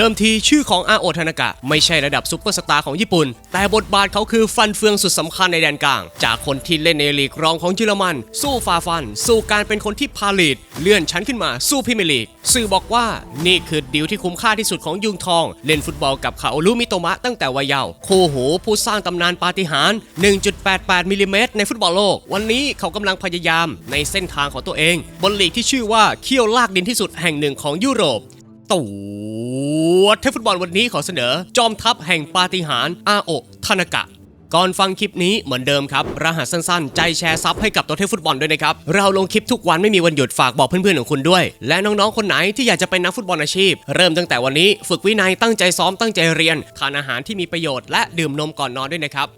เดิมทีชื่อของอาโอทานากะ ไม่ใช่ระดับซุปเปอร์สตาร์ของญี่ปุ่น แต่บทบาทเขาคือฟันเฟืองสุดสำคัญในแดนกลาง จากคนที่เล่นในลีกรองของเยอรมัน สู้ฟาฟัน สู่การเป็นคนที่พาลีด เลื่อนชั้นขึ้นมาสู้พรีเมียร์ลีก สื่อบอกว่านี่คือดีลที่คุ้มค่าที่สุดของยุงทอง เล่นฟุตบอลกับคาโอรุมิโตมะตั้งแต่วัยเยาว์คู่หูผู้สร้างตำนานปาฏิหาริย์1.88มิลลิเมตรในฟุตบอลโลก วันนี้เขากำลังพยายามในเส้นทางของตัวเอง บนลีกที่ชื่อว่าเคี่ยวลากดินที่สุดแห่งหนึ่งของยุโรป ตัวเทพฟุตบอลวันนี้ขอเสนอ จอมทัพแห่งปาฏิหาริย์อาโอทานากะก่อนฟังคลิปนี้เหมือนเดิมครับ รหัสสั้นๆ ใจแชร์ซับให้กับตัวเทพฟุตบอลด้วยนะครับ เราลงคลิปทุกวันไม่มีวันหยุดฝากบอกเพื่อนๆของคุณด้วย และน้องๆ คนไหนที่อยากจะเป็นนักฟุตบอลอาชีพ เริ่มตั้งแต่วันนี้ ฝึกวินัยตั้งใจซ้อมตั้งใจเรียน ทานอาหารที่มีประโยชน์และดื่มนมก่อนนอนด้วยนะครับ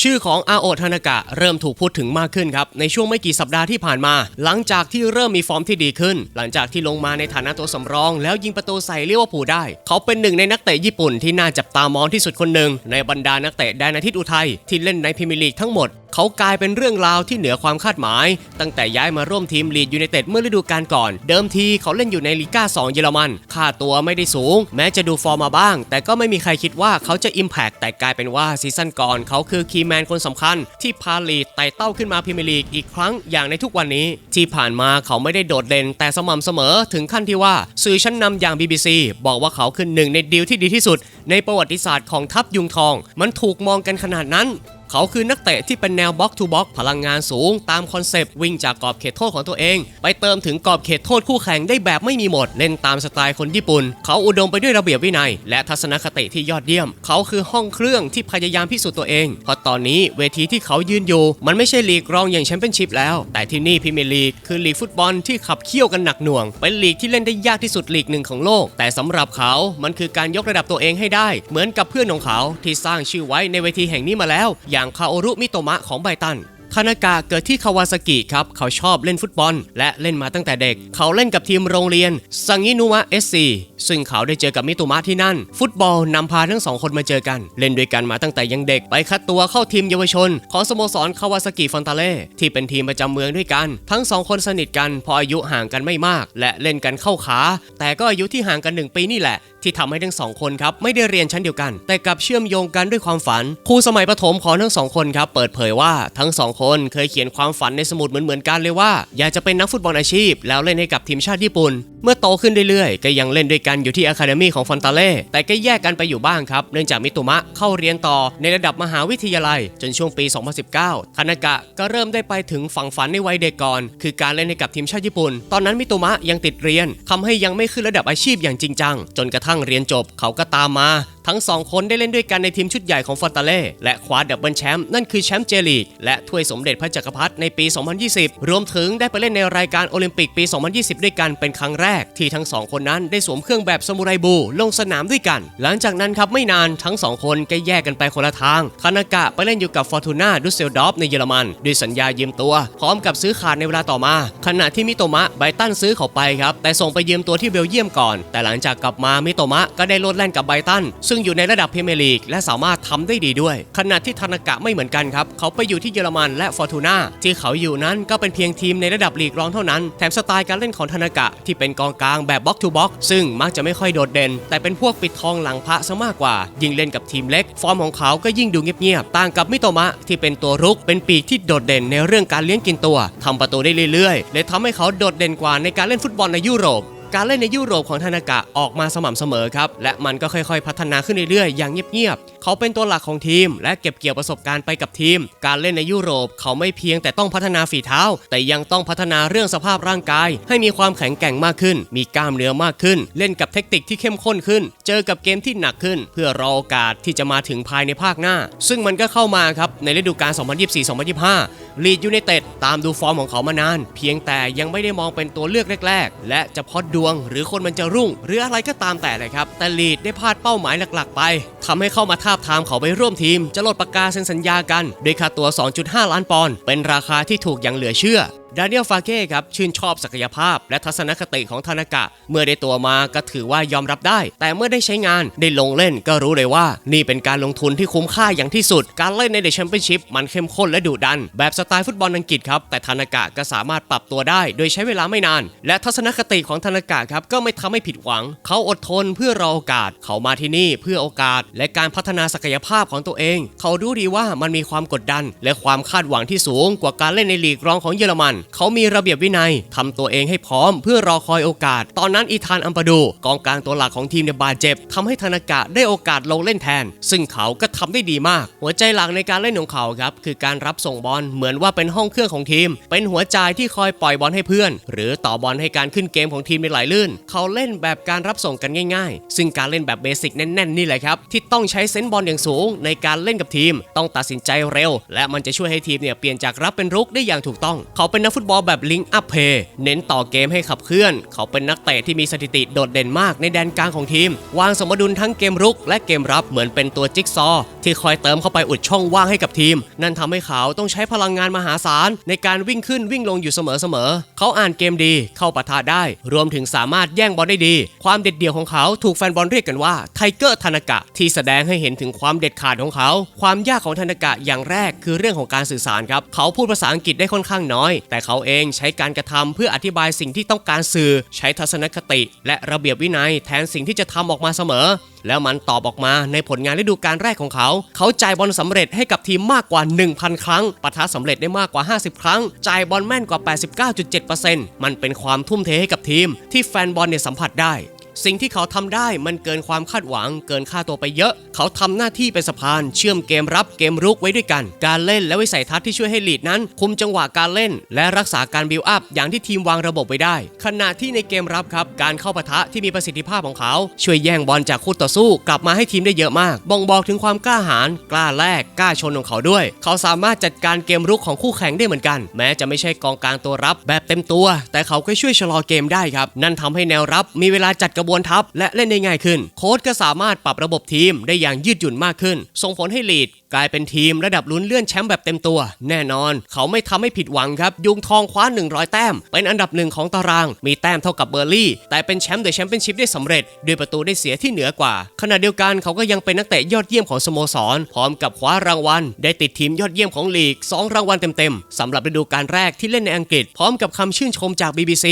ชื่อของอาโอทานากะเริ่มถูกพูดถึงมากขึ้นครับ ในช่วงไม่กี่สัปดาห์ที่ผ่านมา หลังจากที่เริ่มมีฟอร์มที่ดีขึ้น หลังจากที่ลงมาในฐานะตัวสำรอง แล้วยิงประตูใส่เรียกว่าผู้ได้ เขาเป็นหนึ่งในนักเตะญี่ปุ่นที่น่าจับตามองที่สุดคนหนึ่งในบรรดานักเตะแดนอาทิตย์อุทัยที่เล่นในพรีเมียร์ลีกทั้งหมดเขากลายเป็นเรื่องราวที่เหนือความคาดหมาย ตั้งแต่ย้ายมาร่วมทีมลีดยูไนเต็ดเมื่อฤดูกาลก่อน เดิมทีเขาเล่นอยู่ในลีก้า 2 เยอรมัน ค่าตัวไม่ได้สูง แม้จะดูฟอร์มมาบ้าง แต่ก็ไม่มีใครคิดว่าเขาจะอิมแพกแต่กลายเป็นว่าซีซั่นก่อนเขาคือคีย์แมนคนสำคัญ ที่พาลีดไต่เต้าขึ้นมาพรีเมียร์ลีกอีกครั้งอย่างในทุกวันนี้ ที่ผ่านมาเขาไม่ได้โดดเด่นแต่สม่ำเสมอถึงขั้นที่ว่าสื่อชั้นนำอย่าง BBC บอกว่าเขาคือหนึ่งในดีลที่ดีที่สุด ในประวัติศาสตร์ของทัพยุงทอง มันถูกมองกันขนาดนั้น เขาคือนักเตะที่เป็นแนวบล็อกทูบล็อกพลังงานสูง ตามคอนเซปต์วิ่งจากกรอบเขตโทษของตัวเอง ไปเติมถึงกรอบเขตโทษคู่แข่งได้แบบไม่มีหมด เล่นตามสไตล์คนญี่ปุ่น เขาอุดมไปด้วยระเบียบวินัย และทัศนคติที่ยอดเยี่ยม เขาคือห้องเครื่องที่พยายามพิสูจน์ตัวเองเพราะตอนนี้เวทีที่เขายืนอยู่ มันไม่ใช่ลีกรองอย่างแชมเปี้ยนชิพแล้ว แต่ที่นี่พรีเมียร์ลีกคือลีกฟุตบอลที่ขับเคี่ยวกันหนักหน่วง เป็นลีกที่เล่นได้ยากที่สุดลีกหนึ่งของโลก แต่สำหรับเขา มันคือการยกระดับตัวเองให้ได้ เหมือนกับเพื่อนของเขาที่สร้างชื่อไว้ในเวทีแห่งนี้มาแล้วอย่าางคาโอรุมิโตมะของไบตัน ทานากะเกิดที่คาวาซากิครับ เขาชอบเล่นฟุตบอล และเล่นมาตั้งแต่เด็ก เขาเล่นกับทีมโรงเรียนซังินุมะเอสซีซึ่งเขาได้เจอกับมิโตมะที่นั่น ฟุตบอลนำพาทั้งสองคนมาเจอกัน เล่นด้วยกันมาตั้งแต่ยังเด็ก ไปคัดตัวเข้าทีมเยาวชน ของสโมสรคาวาซากิฟอนตาเล่ที่เป็นทีมประจำเมืองด้วยกัน ทั้งสองคนสนิทกันเพออายุห่างกันไม่มาก และเล่นกันเข้าขา แต่ก็อายุที่ห่างกันหนึ่งปีนี่แหละ ที่ทำให้ทั้งสองคนครับไม่ได้เรียนชั้นเดียวกัน แต่กลับเชื่อมโยงกันด้วยความฝันครูสมัยประถมของทั้งสองคนครับเปิดเผยว่าทั้งสองคนเคยเขียนความฝันในสมุดเหมือนๆกันเลยว่า อยากจะเป็นนักฟุตบอลอาชีพ แล้วเล่นให้กับทีมชาติญี่ปุ่นเมื่อโตขึ้นเรื่อยๆ ก็ยังเล่นด้วยกันอยู่ที่อะคาเดมีของฟอนตาเล่ แต่ก็แยกกันไปอยู่บ้างครับ เนื่องจากมิโตมะเข้าเรียนต่อในระดับมหาวิทยาลัย จนช่วงปี 2019ทานากะก็เริ่มได้ไปถึงฝั่งฝันในวัยเด็กก่อน คือการเล่นให้กับทีมชาติญี่ปุ่น ตอนนั้นมิโตมะยังติดเรียนทำให้ยังไม่ขึ้นระดับอาชีพอย่างจริงจัง จนกระทั่งเรียนจบเขาก็ตามมา ทั้งสองคนได้เล่นด้วยกันในทีมชุดใหญ่ของฟอนตาเล่และคว้าดับเบิลแชมป์นั่นคือแชมป์เจลีกและถ้วยสมเด็จพระจักรพรรดิในปี 2020 รวมถึงได้ไปเล่นในรายการโอลิมปิกปี 2020 ด้วยกันเป็นครั้งแรกที่ทั้งสองคนนั้นได้สวมเครื่องแบบซามูไรบูลงสนามด้วยกัน หลังจากนั้นครับไม่นานทั้งสองคนก็แยกกันไปคนละทาง คานากะไปเล่นอยู่กับฟอร์ตูน่าดุสเซลดอฟในเยอรมันด้วยสัญญายืมตัว พร้อมกับซื้อขาดในเวลาต่อมา ขณะที่มิโตมะไบตันซื้อเขาไปครับ แต่ส่งไปยืมตัวที่เบลเยียมก่อน แต่หลังจากกลับมามิโตมะก็ได้ลดแล่นกับไบตัน ซึ่งอยู่ในระดับพรีเมียร์ลีกและสามารถทำได้ดีด้วย ขณะที่ทานากะไม่เหมือนกันครับเขาไปอยู่ที่เยอรมันและฟอร์ตูน่าที่เขาอยู่นั้นก็เป็นเพียงทีมในระดับลีกรองเท่านั้นแถมสไตล์การเล่นของทานากะที่เป็นกองกลางแบบบ็อกทูบ็อกซึ่งมักจะไม่ค่อยโดดเด่น แต่เป็นพวกปิดทองหลังพระซะมากกว่า ยิ่งเล่นกับทีมเล็ก ฟอร์มของเขาก็ยิ่งดูเงียบๆต่างกับมิโตมะที่เป็นตัวรุกเป็นปีกที่โดดเด่นในเรื่องการเลี้ยงกินตัวทำประตูได้เรื่อยๆเลยทำให้เขาโดดเด่นกว่าในการเล่นฟุตบอลในยุโรป การเล่นในยุโรปของทานากะออกมาสม่ำเสมอครับ และมันก็ค่อยๆ พัฒนาขึ้นเรื่อยๆ อย่างเงียบๆ เขาเป็นตัวหลักของทีม และเก็บเกี่ยวประสบการณ์ไปกับทีม การเล่นในยุโรปเขาไม่เพียงแต่ต้องพัฒนาฝีเท้า แต่ยังต้องพัฒนาเรื่องสภาพร่างกาย ให้มีความแข็งแกร่งมากขึ้น มีกล้ามเนื้อมากขึ้น เล่นกับเทคนิคที่เข้มข้นขึ้น เจอกับเกมที่หนักขึ้น เพื่อรอโอกาสที่จะมาถึงภายในภาคหน้า ซึ่งมันก็เข้ามาครับในฤดูกาล 2024-2025 ลีดยูไนเต็ดตามดูฟอร์มของเขามานาน เพียงแต่ยังไม่ได้มองเป็นตัวเลือกแรก ๆ และจะพอดวง หรือคนมันจะรุ่ง หรืออะไรก็ตามแต่เลยครับ แต่ลีดได้พลาดเป้าหมายหลักๆ ไปทำให้เข้ามาทาบทามเขาไปร่วมทีม จะลดปากกาเซ็นสัญญากันด้วยค่าตัว 2.5 ล้านปอนด์เป็นราคาที่ถูกอย่างเหลือเชื่อ ดานิเอลฟาเก้ครับชื่นชอบศักยภาพ และทัศนคติของทานากะ เมื่อได้ตัวมาก็ถือว่ายอมรับได้ แต่เมื่อได้ใช้งานได้ลงเล่นก็รู้เลยว่า นี่เป็นการลงทุนที่คุ้มค่าอย่างที่สุด การเล่นในเดอะแชมเปี้ยนชิพมันเข้มข้นและดุดัน แบบสไตล์ฟุตบอลอังกฤษครับ แต่ทานากะก็สามารถปรับตัวได้ โดยใช้เวลาไม่นาน และทัศนคติของทานากะครับก็ไม่ทำให้ผิดหวัง เขาอดทนเพื่อรอโอกาส เขามาที่นี่เพื่อโอกาส และการพัฒนาศักยภาพของตัวเอง เขารู้ดีว่ามันมีความกดดัน และความคาดหวังที่สูงกว่าการเล่นในลีกรองของเยอรมันเขามีระเบียบวินัยทำตัวเองให้พร้อมเพื่อรอคอยโอกาส ตอนนั้นอีธานอัมปาดูกองกลางตัวหลักของทีมในยบาดเจ็บทำให้ธนากะได้โอกาสลงเล่นแทน ซึ่งเขาก็ทำได้ดีมาก หัวใจหลักในการเล่นของเขาครับคือการรับส่งบอลเหมือนว่าเป็นห้องเครื่องของทีม เป็นหัวใจที่คอยปล่อยบอลให้เพื่อน หรือต่อบอลให้การขึ้นเกมของทีมในไหลลื่น เขาเล่นแบบการรับส่งกันง่าย ๆ ซึ่งการเล่นแบบเบสิกแน่นๆนี่แหละครับที่ ต้องใช้เซนส์บอลอย่างสูง ในการเล่นกับทีม ต้องตัดสินใจเร็ว และมันจะช่วยให้ทีมเนี่ยเปลี่ยนจากรับเป็นรุกได้อย่างถูกต้อง เขาเป็นนักฟุตบอลแบบลิงอัพเพย์เน้นต่อเกมให้ขับเคลื่อน เขาเป็นนักเตะที่มีสถิติโดดเด่นมากในแดนกลางของทีม วางสมดุลทั้งเกมรุก และเกมรับเหมือนเป็นตัวจิ๊กซอ ที่คอยเติมเข้าไปอุดช่องว่างให้กับทีม นั่นทำให้เขาต้องใช้พลังงานมหาศาลในการวิ่งขึ้นวิ่งลงอยู่เสมอๆเขาอ่านเกมดีเข้าปะทะได้ รวมถึงสามารถแย่งบอลได้ดี ความเด็ดเดี่ยวของเขาถูกแฟนบอลเรียกกันว่าไทเกอร์ธนากะที่แสแสดงให้เห็นถึงความเด็ดขาดของเขา ความยากของธนากะอย่างแรกคือเรื่องของการสื่อสารครับ เขาพูดภาษาอังกฤษได้ค่อนข้างน้อย แต่เขาเองใช้การกระทำเพื่ออธิบายสิ่งที่ต้องการสื่อ ใช้ทัศนคติ และระเบียบวินัยแทนสิ่งที่จะทำออกมาเสมอแล้วมันตอบออกมาในผลงานฤดูกาลแรกของเขา เขาจ่ายบอลสำเร็จให้กับทีมมากกว่า 1,000 ครั้ง ปะทะสำเร็จได้มากกว่า 50 ครั้ง จ่ายบอลแม่นกว่า 89.7%มันเป็นความทุ่มเทให้กับทีม ที่แฟนบอลเนี่ยสัมผัสได้ สิ่งที่เขาทำได้มันเกินความคาดหวัง เกินค่าตัวไปเยอะ เขาทำหน้าที่เป็นสะพาน เชื่อมเกมรับเกมรุกไว้ด้วยกัน การเล่นและวิสัยทัศน์ที่ช่วยให้ลีดนั้น คุมจังหวะการเล่น และรักษาการบิวอัพอย่างที่ทีมวางระบบไว้ได้ ขณะที่ในเกมรับครับการเข้าปะทะที่มีประสิทธิภาพของเขา ช่วยแย่งบอลจากคู่ต่อสู้ กลับมาให้ทีมได้เยอะมาก บ่งบอกถึงความกล้าหาญกล้าแลกกล้าชนของเขาด้วย เขาสามารถจัดการเกมรุกของคู่แข่งได้เหมือนกัน แม้จะไม่ใช่กองกลางตัวรับแบบเต็มตัว แต่เขาก็ช่วยชะลอเกมได้ครับ นั่นทำให้แนวรับมีเวลาจัดกระบวนทัพและเล่นได้ง่ายขึ้น โค้ชก็สามารถปรับระบบทีมได้อย่างยืดหยุ่นมากขึ้น ส่งผลให้ลีด กลายเป็นทีมระดับลุ้นเลื่อนแชมป์แบบเต็มตัว แน่นอน เขาไม่ทำให้ผิดหวังครับ ยุงทองคว้า 100 แต้ม เป็นอันดับหนึ่งของตาราง มีแต้มเท่ากับเบอร์ลี่ แต่เป็นแชมป์เดอะแชมเปี้ยนชิพได้สำเร็จ ด้วยประตูได้เสียที่เหนือกว่า ขณะเดียวกันเขาก็ยังเป็นนักเตะยอดเยี่ยมของสโมสร พร้อมกับคว้ารางวัล ได้ติดทีมยอดเยี่ยมของลีก 2 รางวัลเต็มๆสำหรับฤดูกาลแรกที่เล่นในอังกฤษ พร้อมกับคำชื่นชมจาก BBC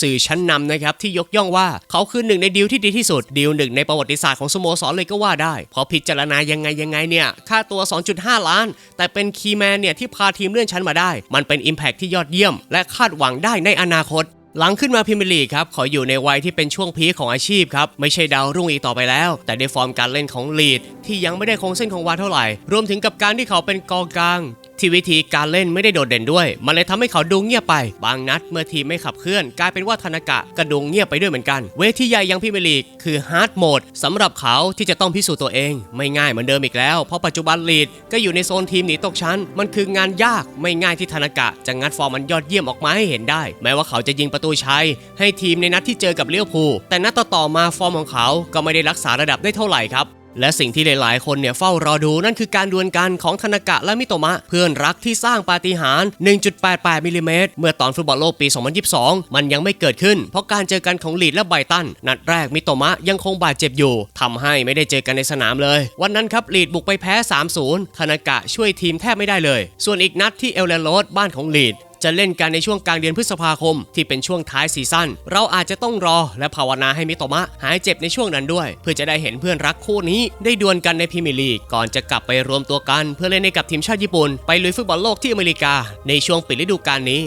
สื่อชั้นนำนะครับที่ยกย่องว่าเขาคือหนึ่งในดีลที่ดีที่สุดดีลหนึ่งในประวัติศาสตร์ของสโมสรเลยก็ว่าได้เพอพิจารณายังไงยังไงเนี่ยค่าตัวว 2.5 ล้าน แต่เป็นคีย์แมนเนี่ยที่พาทีมเลื่อนชั้นมาได้ มันเป็น Impact ที่ยอดเยี่ยม และคาดหวังได้ในอนาคตหลังขึ้นมาพิมพ์ลีครับ ขออยู่ในวัยที่เป็นช่วงพีคของอาชีพครับ ไม่ใช่ดาวรุ่งอีกต่อไปแล้ว แต่ด้ฟอร์มการเล่นของลีดที่ยังไม่ได้คงเส้นคงวาเท่าไหร่ รวมถึงกับการที่เขาเป็นกองกลาง ที่วิธีการเล่นไม่ได้โดดเด่นด้วย มันเลยทำให้เขาดูเงียบไป บางนัดเมื่อทีมไม่ขับเคลื่อน กลายเป็นว่าธนากะกระดุงเงียบไปด้วยเหมือนกัน เวทีใหญ่ยังพรีเมลีกคือฮาร์ดโหมดสำหรับเขาที่จะต้องพิสูจน์ตัวเอง ไม่ง่ายเหมือนเดิมอีกแล้ว เพราะปัจจุบันลีดก็อยู่ในโซนทีมหนีตกชั้น มันคืองานยากไม่ง่ายที่ธนากะจะงัดฟอร์มมันยอดเยี่ยมออกมาให้เห็นได้ แม้ว่าเขาจะยิงประตูชัยให้ทีมในนัดที่เจอกับเลี้ยวภูแต่นัดต่อๆมาฟอร์มของเขาก็ไม่ได้รักษาระดับได้เท่าไหร่ครับ และสิ่งที่หลายๆ คนเนี่ยเฝ้ารอดูนั่นคือการดวลกันของธนากะและมิโตมะ เพื่อนรักที่สร้างปาฏิหาริย์ 1.88 มิลลิเมตร เมื่อตอนฟุตบอลโลกปี 2022 มันยังไม่เกิดขึ้น เพราะการเจอกันของลีดและไบตัน นัดแรกมิโตมะยังคงบาดเจ็บอยู่ทำให้ไม่ได้เจอกันในสนามเลย วันนั้นครับลีดบุกไปแพ้ 3-0 ธนากะช่วยทีมแทบไม่ได้เลย ส่วนอีกนัดที่เอลเลนโรดบ้านของลีด จะเล่นกันในช่วงกลางเดือนพฤษภาคม ที่เป็นช่วงท้ายซีซั่น เราอาจจะต้องรอและภาวนาให้มิโตมะหายเจ็บในช่วงนั้นด้วย เพื่อจะได้เห็นเพื่อนรักคู่นี้ ได้ดวลกันในพรีเมียร์ลีกก่อนจะกลับไปรวมตัวกัน เพื่อเล่นในกับทีมชาติญี่ปุ่นไปลุยฟุตบอลโลกที่อเมริกา ในช่วงปิดฤดูกาลนี้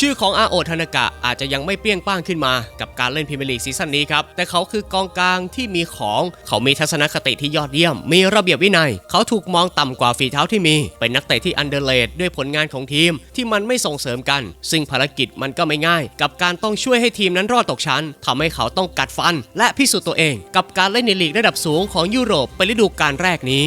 ชื่อของอาโอทานากะอาจจะยังไม่เปรี้ยงป้างขึ้นมากับการเล่นพรีเมียร์ลีกซีซั่นนี้ครับ แต่เขาคือกองกลางที่มีของเขามีทัศนคติที่ยอดเยี่ยม มีระเบียบวินัย เขาถูกมองต่ำกว่าฝีเท้าที่มี เป็นนักเตะที่อันเดอร์เลดด้วยผลงานของทีมที่มันไม่ส่งเสริมกัน ซึ่งภารกิจมันก็ไม่ง่าย กับการต้องช่วยให้ทีมนั้นรอดตกชั้นทำให้เขาต้องกัดฟัน และพิสูจน์ตัวเอง กับการเล่นในลีกระดับสูงของยุโรปเป็นฤดูกาลแรกนี้